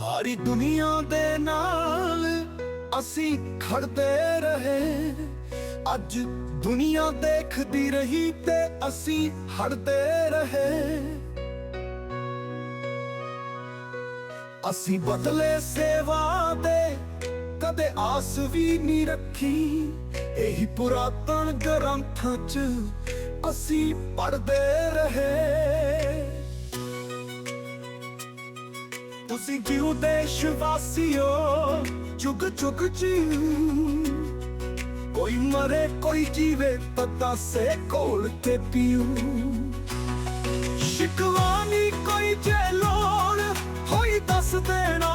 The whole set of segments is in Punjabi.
ਸਾਰੀ ਦੁਨੀਆ ਦੇ ਨਾਲ ਅਸੀਂ ਖੜਦੇ ਰਹੇ। ਅੱਜ ਦੁਨੀਆ ਦੇਖਦੀ ਰਹੀ ਤੇ ਅਸੀਂ ਹਟਦੇ ਰਹੇ। ਅਸੀਂ ਬਦਲੇ ਸੇਵਾ ਦੇ ਕਦੇ ਆਸ ਵੀ ਨਹੀਂ ਰੱਖੀ। ਇਹੀ ਪੁਰਾਤਨ ਗ੍ਰੰਥਾਂ 'ਚ ਅਸੀਂ ਪੜ੍ਹਦੇ ਰਹੇ। ਤੁਸੀਂ ਕਿਉਂ ਦੇਸ਼ ਵਾਸੀਓ ਚੁਗ ਚੁਗ ਜੀ ਕੋਈ ਮਰੇ, ਕੋਈ ਜੀਵੇ ਪਤਾ ਸੇ ਕੋਲ ਤੇ ਪੀਉ ਸ਼ਿਕਵਾਨੀ ਕੋਈ ਜੇ ਲੋੜ ਹੋਈ ਦੱਸ ਦੇਣਾ।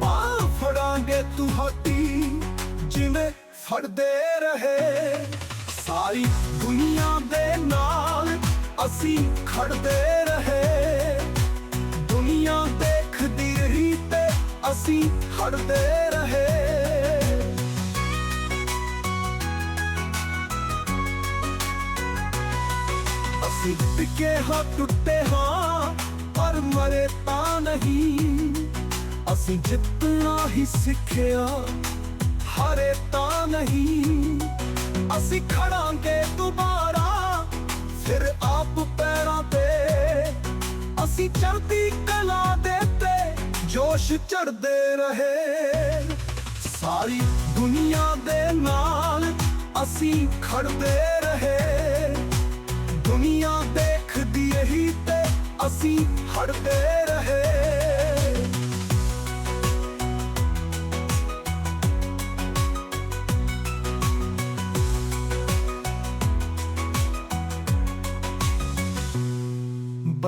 ਬਾਹ ਫੜਾਂਗੇ ਤੁਹਾਡੀ, ਜਿਵੇਂ ਫੜਦੇ ਰਹੇ। ਸਾਰੀ ਦੁਨੀਆ ਦੇ ਨਾਲ ਅਸੀਂ ਖੜਦੇ ਰਹੇ। ਦੁਨੀਆ ਦੇਖਦੀ ਰਹੀ ਤੇ ਅਸੀਂ ਹਟਦੇ ਰਹੇ। ਅਸੀਂ ਟਿੱਕੇ ਹਾਂ, ਟੁੱਟੇ ਹਾਂ, ਪਰ ਮਰੇ ਤਾਂ ਨਹੀਂ। ਅਸੀਂ ਜਿੱਤਣਾ ਹੀ ਸਿੱਖਿਆ, ਹਰੇ ਤਾਂ ਨਹੀਂ। ਅਸੀਂ ਖੜਾਂਗੇ ਅਸੀਂ ਚੜ੍ਹਦੀ ਕਲਾ ਦੇ ਤੇ ਜੋਸ਼ ਚੜਦੇ ਰਹੇ। ਸਾਰੀ ਦੁਨੀਆ ਦੇ ਨਾਲ ਅਸੀਂ ਖੜਦੇ ਰਹੇ। ਦੁਨੀਆ ਦੇਖਦੀ ਰਹੀ ਤੇ ਅਸੀਂ ਹਟਦੇ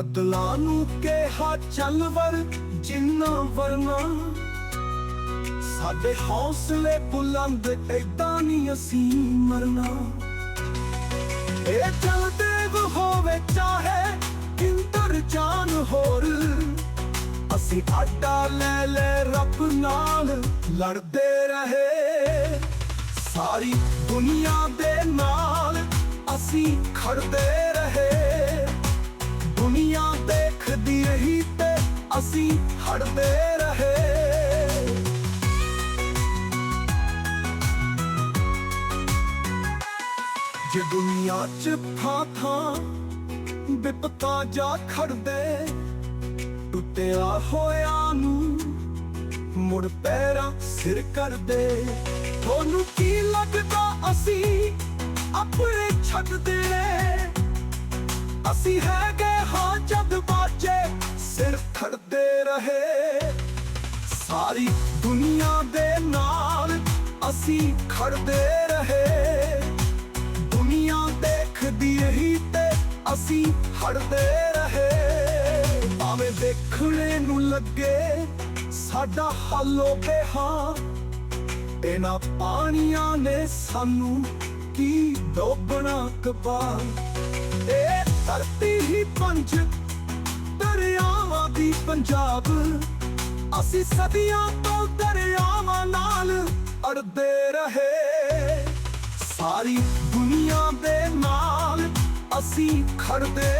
ਬਦਲਾ ਨੂੰ ਕਿਹਾ ਚੱਲ ਵਰ ਜਿੰਨਾ ਵਰਨਾ। ਸਾਡੇ ਹੌਸਲੇ ਬੁਲੰਦ, ਏਦਾਂ ਨਹੀਂ ਅਸੀਂ ਮਰਨਾ। ਇਹ ਚੱਲਦੇ ਹੋਵੇ, ਚਾਹੇ ਕਿੰਦਰ ਜਾਨ ਹੋਰ। ਅਸੀਂ ਆਡਾ ਲੈ ਲੈ ਰੱਬ ਨਾਲ ਲੜਦੇ ਰਹੇ। ਸਾਰੀ ਦੁਨੀਆ ਦੇ ਨਾਲ ਅਸੀਂ ਖੜਦੇ ਰਹੇ। ਅਸੀਂ ਰਹੇ। ਜੇ ਦੁਨੀਆ ਚ ਥਾਂ ਥਾਂ ਵਿਪਤਾ ਜਾ ਖੜਦੇ, ਟੁੱਟਿਆ ਹੋਇਆ ਨੂੰ ਮੁੜ ਪੈਰਾਂ ਸਿਰ ਕਰਦੇ। ਤੁਹਾਨੂੰ ਕੀ ਲੱਗਦਾ ਅਸੀਂ ਆਪਣੇ ਛੱਡਦੇ ਅਸੀਂ ਹੈਗੇ ਸਿਰ ਰਹੇ। ਸਾਰੀ ਦੁਨੀਆ ਦੇ ਨਾਲ ਅਸੀਂ ਖੜਦੇ ਰਹੇ। ਦੁਨੀਆ ਦੇਖਦੀ ਰਹੀ ਤੇ ਅਸੀਂ ਹਟਦੇ ਰਹੇ। ਭਾਵੇਂ ਦੇਖਣੇ ਨੂੰ ਲੱਗੇ ਸਾਡਾ ਹਾਲੋ ਬੇਹਾ ਇਹਨਾਂ ਪਾਣੀਆਂ ਨੇ ਸਾਨੂੰ ਕੀ ਡੋਬਣਾ ਕਬਾ ਇਹ ਧਰਤੀ ਹੀ ਪੰਜ ਦਰਿਆਵਾਂ ਦੀ ਪੰਜਾਬ। ਅਸੀਂ ਸਦੀਆਂ ਤੋਂ ਦਰਿਆਵਾਂ ਨਾਲ ਅੜਦੇ ਰਹੇ। ਸਾਰੀ ਦੁਨੀਆ ਦੇ ਨਾਲ ਅਸੀਂ ਖੜਦੇ